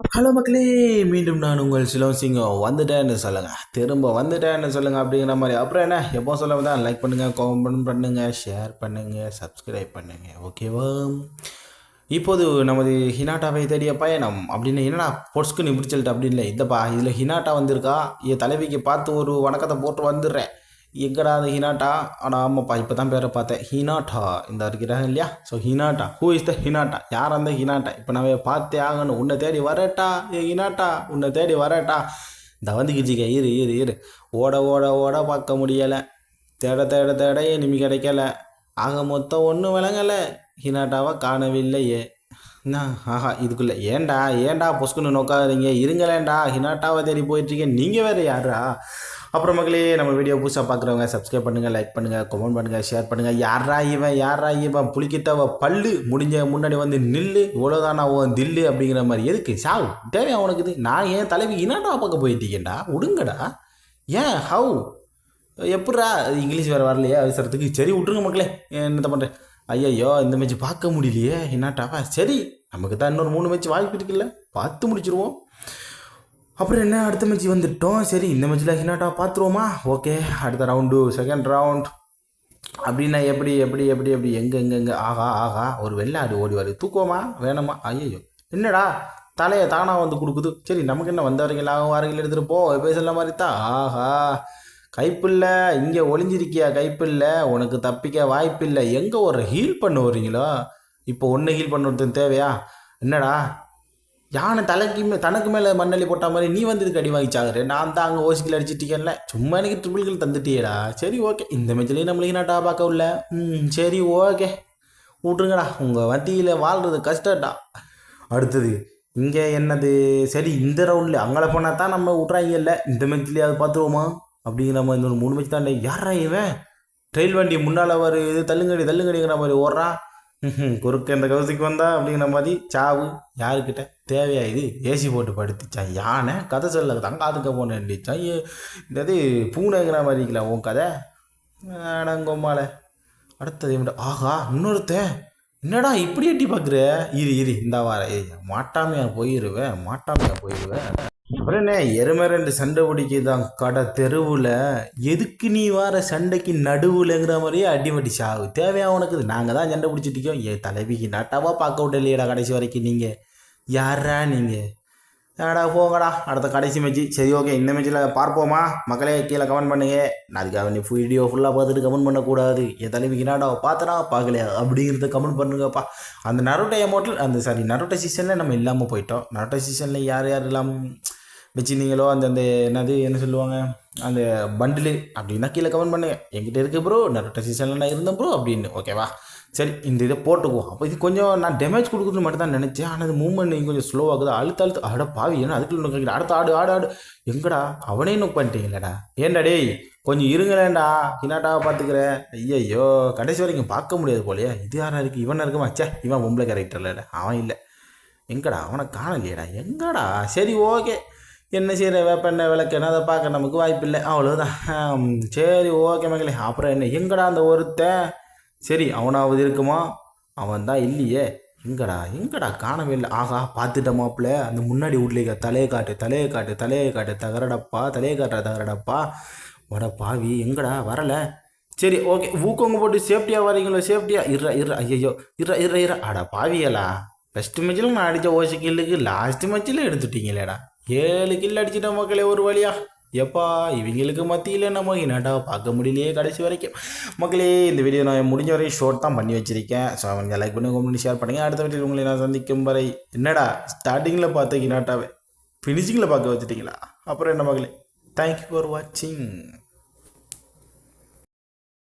Hello மக்களே மீண்டும் நான் உங்கள் சிலோன் சிங்கம் வந்துட்டேன்னு சொல்லுங்கள் திரும்ப வந்துட்டேன்னு சொல்லுங்கள் அப்படிங்கிற மாதிரி. அப்புறம் என்ன? எப்போ சொல்ல தான் லைக் பண்ணுங்கள் காமெண்ட் பண்ணுங்கள் ஷேர் பண்ணுங்கள் சப்ஸ்கிரைப் பண்ணுங்கள் ஓகேவா இப்போது நமது ஹினாட்டாவை தேடிய பயணம் அப்படின்னு என்னடா பொட்ஸ்க்கு நீ பிடிச்சல்ட்டு அப்படின்னு இல்லை. இதப்பா இதில் ஹினாட்டா வந்திருக்கா? என் தலைவிக்கு பார்த்து ஒரு வணக்கத்தை போட்டு வந்துடுறேன். எங்கடா அந்த ஹினாட்டா? ஆனால் ஆமாப்பா இப்போ தான் பேரை பார்த்தேன். ஹினாட்டா இந்த இருக்கிறாங்க இல்லையா? So Hinata. Who is the Hinata? யார் அந்த ஹினாட்டா? இப்போ நான் பார்த்தே ஆகணும். உன்னை தேடி வரட்டா ஏ ஹினாட்டா? உன்னை தேடி வரட்டா. இந்த வந்துக்கிச்சிக்க இரு இரு இரு. ஓட ஓட ஓட பார்க்க முடியலை. தேட தேட தேட இனிமே கிடைக்கல. ஆக மொத்தம் ஒன்றும் விளங்கலை. ஹினாட்டாவை காணவில்லையே. என்ன? ஆஹா இதுக்குள்ளே ஏன்டா ஏன்டா பொஸ்குன்னு நோக்காதீங்க. இருங்களேன்டா ஹினாட்டாவை தேடி போயிட்டுருக்கேன் நீங்கள் வேறு யாரா அப்புறம் மக்களே நம்ம வீடியோ புதுசாக பார்க்குறவங்க சப்ஸ்கிரைப் பண்ணுங்கள் லைக் பண்ணுங்கள் கமெண்ட் பண்ணுங்கள் ஷேர் பண்ணுங்கள் யாரா இவன் யாரா இவன் புளிக்கிட்டவ பல்லு முடிஞ்ச முன்னாடி வந்து நில்லு இவ்வளோதானா உன் தில்லு அப்படிங்கிற மாதிரி எதுக்கு? சாவு தேவை அவனுக்கு இது. நான் ஏன் தலைவி இனாடா பார்க்க போயிட்டீங்கடா விடுங்கடா ஏன் ஹவு எப்பட்றா? இங்கிலீஷ் வேறு வரலையே அவசரத்துக்கு. சரி விட்ருங்க மக்களே என்னத்த பண்ணுறேன் ஐயையோ இந்த மேட்ச் பார்க்க முடியலையே என்னட்டாவா சரி நமக்கு தான் இன்னொரு மூணு மேட்ச் வாய்ப்பு இருக்குல்ல பார்த்து முடிச்சிருவோம். அப்புறம் என்ன அடுத்த மேட்ச் வந்துட்டோம்? சரி இந்த மேட்ச்சில் ஹினாட்டா பார்த்துருவோமா? ஓகே அடுத்த ரவுண்டு செகண்ட் ரவுண்ட் அப்படின்னா எப்படி எப்படி எப்படி எப்படி எங்கே எங்கே எங்கே? ஆகா ஆகா ஒரு வெள்ளாடு ஓடி வருது தூக்குவோமா? வேணுமா? ஐயோ என்னடா? தலையை தானாக வந்து கொடுக்குது. சரி நமக்கு என்ன வந்தவரைங்களாகவும் வாரங்கள் எடுத்துகிட்டு போ பேசல மாதிரி தான் ஆஹா. கைப்பில்ல இங்கே ஒளிஞ்சிருக்கியா கைப்பில்ல? உனக்கு தப்பிக்க வாய்ப்பில்லை. எங்கே ஒரு ஹீல் பண்ண வரீங்களோ இப்போ ஒன்று ஹீல் பண்ணுறது தேவையா? என்னடா? யானை தலைக்கு மே தனக்கு மேலே மண்ணள்ளி போட்ட மாதிரி நீ வந்து இதுக்கு அடி வாங்கிச்சாகுற நான் தான் அங்கே ஓசிக்கில் அடிச்சிட்டிக்கல சும்மா எனக்கு ட்ரிபிள்கள் தந்துட்டியடா. சரி ஓகே இந்த மேட்ச்லேயும் நம்மளுக்கு நான் பார்க்க உள்ள? ம் சரி ஓகே விட்ருங்கடா உங்கள் வண்டியில் வாழ்கிறது கஷ்டம்டா. அடுத்தது இங்கே என்னது? சரி இந்த ரவுண்டில் அங்கே போனால் தான் நம்ம விட்றாங்கல்ல. இந்த மேட்ச்லேயே அது பார்த்துருவோமா? அப்படிங்கிற மாதிரி இன்னொரு மூணு மேட்ச் தான் யாரா இவன்? ட்ரெயில் வண்டி முன்னால் வரு இது தள்ளுங்கடி தள்ளுங்கடிங்கிற மாதிரி ஓடுறான். குறுக்க இந்த கவுசிக்கு வந்தா அப்படிங்கிற மாதிரி சாவு யாருக்கிட்ட? தேவையா இது? ஏசி போட்டு படுத்துச்சான் யானை? கதை சொல்ல தங்காதுக்க போனேன்டிச்சான் இந்த இது பூனைங்கிற மாதிரி இருக்கல உன் கதை? அடங்கொம்மால அடுத்தது ஆஹா இன்னொருத்தன். என்னடா இப்படி எட்டி பார்க்குற இரு இரு இந்த வார மாட்டாமையா போயிருவேன் மாட்டாமையா போயிருவேன் அப்புறம் எருமை ரெண்டு சண்டை பிடிக்குதான் கடை தெருவில். எதுக்கு நீ வர சண்டைக்கு நடுவுலங்கிற மாதிரியே அடிமடி சாவு தேவையா உனக்கு? நாங்கள் தான் சண்டை பிடிச்சிட்டிக்கோம் ஏ தலைவிக்கு நட்டாவா பார்க்க விட்டு இல்லையடா கடைசி வரைக்கும் நீங்கள் யாரா நீங்கள் ஏடா போங்கடா அடுத்த கடைசி மேட்ச்சு சரி ஓகே இந்த மேட்ச்சில் பார்ப்போமா? மக்களே கீழே கமெண்ட் பண்ணுங்க. நான் அதுக்காக நீ வீடியோ ஃபுல்லாக பார்த்துட்டு கமெண்ட் பண்ணக்கூடாது. என் தலைவிக்கு நாடா பார்த்தனா பார்க்கலையா? அப்படிங்கிறத கமெண்ட் பண்ணுங்கப்பா. அந்த நரோட்டை மோட்டல் அந்த சாரி நரோட்டை சீசனில் நம்ம இல்லாமல் போயிட்டோம். நரோட்டை சீசனில் யார் யார் இல்லாமல் வச்சுருந்தீங்களோ அந்த அந்த என்னது என்ன சொல்லுவாங்க? அந்த பண்டிலு அப்படின்னா கீழே கமெண்ட் பண்ணுங்க. என்கிட்ட இருக்குது ப்ரோ நரோட்டை சீசனில் நான் இருந்தேன் ப்ரோ அப்படின்னு. ஓகேவா சரி இந்த இதை போட்டுக்குவோம். அப்போ இது கொஞ்சம் நான் டேமேஜ் கொடுக்குறது மட்டும் தான் நினச்சேன். ஆனால் அது மூவ்மெண்ட் கொஞ்சம் ஸ்லோவாகுது அழுத்த அழுத்து ஆட பாவி ஏன்னா அதுக்குள்ள நோக்கிற அடுத்த ஆடு ஆடு ஆடு. எங்கடா? அவனே நோக் பண்ணிட்டீங்களடா ஏன்டா டேய்? கொஞ்சம் இருங்களேன்டா. என்னடா பார்த்துக்கிறேன் ஐயையோ கடைசி வரைக்கும் பார்க்க முடியாது போலயே. இது யாராக இருக்குது இவனா இருக்குமா? ச்சே இவன் பொம்பளை இல்லைடா அவன் இல்லை. எங்கடா? அவனை காணலையேடா. எங்கடா? சரி ஓகே. என்ன செய்கிற வேப்பெண்ணெய் என்ன அதை பார்க்க நமக்கு வாய்ப்பு இல்லை அவ்வளோதான் சரி ஓகே மகளே. அப்புறம் என்ன? எங்கடா அந்த ஒருத்தன்? சரி அவனாவது இருக்குமா? அவன் தான் இல்லையே. எங்கடா எங்கடா காணவே இல்லை ஆகா பார்த்துட்ட மாப்பிள்ள அந்த முன்னாடி வீட்லேயே தலையை காட்டு தலையை காட்டு தலையை காட்டு தகரடப்பா தலையை காட்டுற தகரடப்பா. வட பாவி எங்கடா வரலை. சரி ஓகே ஊக்கங்க போட்டு சேஃப்டியாக வரீங்களோ சேஃப்டியாக இர்றா இர்றா ஐயோ இர்றா இர்றா இர்றா. அட பாவியலா. ஃபஸ்ட்டு மேட்ச்சில் நான் அடித்த ஓசி கில்லுக்கு லாஸ்ட் மேட்ச்சில் எடுத்துட்டீங்களேடா. ஏழு கில் அடிச்சிட்ட மக்களே ஒரு வழியா. எப்பா இவங்களுக்கு மத்தியில் நம்ம என்னடா பார்க்க முடியலையே கடைசி வரைக்கும். மக்களே இந்த வீடியோ நான் முடிஞ்ச வரை ஷோர்ட் தான் பண்ணி வச்சிருக்கேன். ஸோ அவங்க லைக் பண்ணி கமெண்ட் ஷேர் பண்ணுங்கள் அடுத்த வீட்டில் உங்களை நான் சந்திக்கும் வரை என்னடா ஸ்டார்டிங்கில் பார்த்த இனாட்டாவை ஃபினிஷிங்கில் பார்க்க வச்சுட்டீங்களா? அப்புறம் என்ன மகளே தேங்க்யூ ஃபார் வாட்சிங்